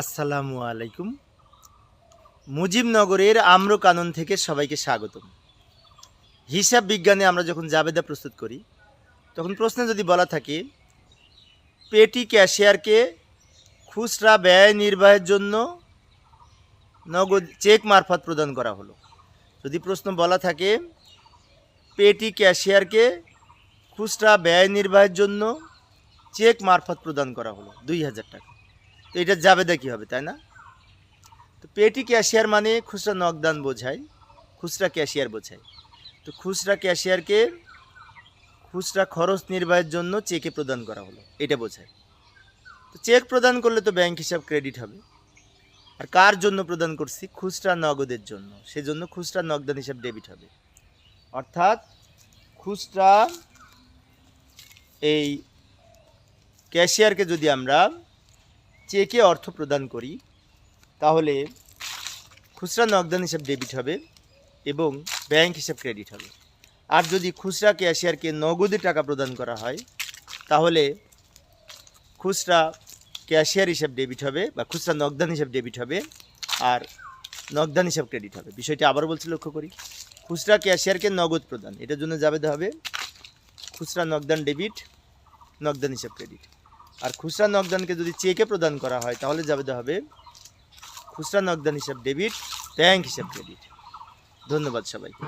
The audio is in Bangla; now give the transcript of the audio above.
আসসালামু আলাইকুম। মুজিবনগরের আম্র কানন থেকে সবাইকে স্বাগতম। হিসাব বিজ্ঞানে আমরা যখন জাবেদা প্রস্তুত করি, তখন প্রশ্নে যদি বলা থাকে, পেটি ক্যাশিয়ারকে খুচরা ব্যয় নির্বাহের জন্য নগদ চেক মারফত প্রদান করা হলো। যদি প্রশ্ন বলা থাকে, পেটি ক্যাশিয়ারকে খুচরা ব্যয় নির্বাহের জন্য চেক মারফত প্রদান করা হলো, দুই হাজার টাকা। তো এটা জাবেদা কী হবে তাই না? তো পেটি ক্যাশিয়ার মানে খুচরা নগদান বোঝায়, খুচরা ক্যাশিয়ার বোঝায়। তো খুচরা ক্যাশিয়ারকে খুচরা খরচ নির্বাহের জন্য চেকে প্রদান করা হলো, এটা বোঝায়। তো চেক প্রদান করলে তো ব্যাংক হিসাব ক্রেডিট হবে। আর কার জন্য প্রদান করছি? খুচরা নগদের জন্য, সেজন্য খুচরা নগদান হিসাব ডেবিট হবে। অর্থাৎ খুচরা এই ক্যাশিয়ারকে যদি আমরা চেকে অর্থ প্রদান করি, তাহলে খুচরা নগদান হিসাব ডেবিট হবে এবং ব্যাংক হিসাব ক্রেডিট হবে। আর যদি খুচরা ক্যাশিয়ারকে নগদে টাকা প্রদান করা হয়, তাহলে খুচরা ক্যাশিয়ার হিসাব ডেবিট হবে বা খুচরা নগদান হিসাব ডেবিট হবে আর নগদান হিসাব ক্রেডিট হবে। বিষয়টি আবার বলছি, লক্ষ্য করি। খুচরা ক্যাশিয়ারকে নগদ প্রদান, এটার জন্য যাবে হবে। খুচরা নগদান ডেবিট নগদান হিসাব ক্রেডিট আর খুচরা নকদানকে যদি চেকে প্রদান করা হয়, তাহলে যাবে হবে খুচরা নকদান হিসাব ডেবিট ব্যাংক হিসাব ক্রেডিট ধন্যবাদ সবাইকে।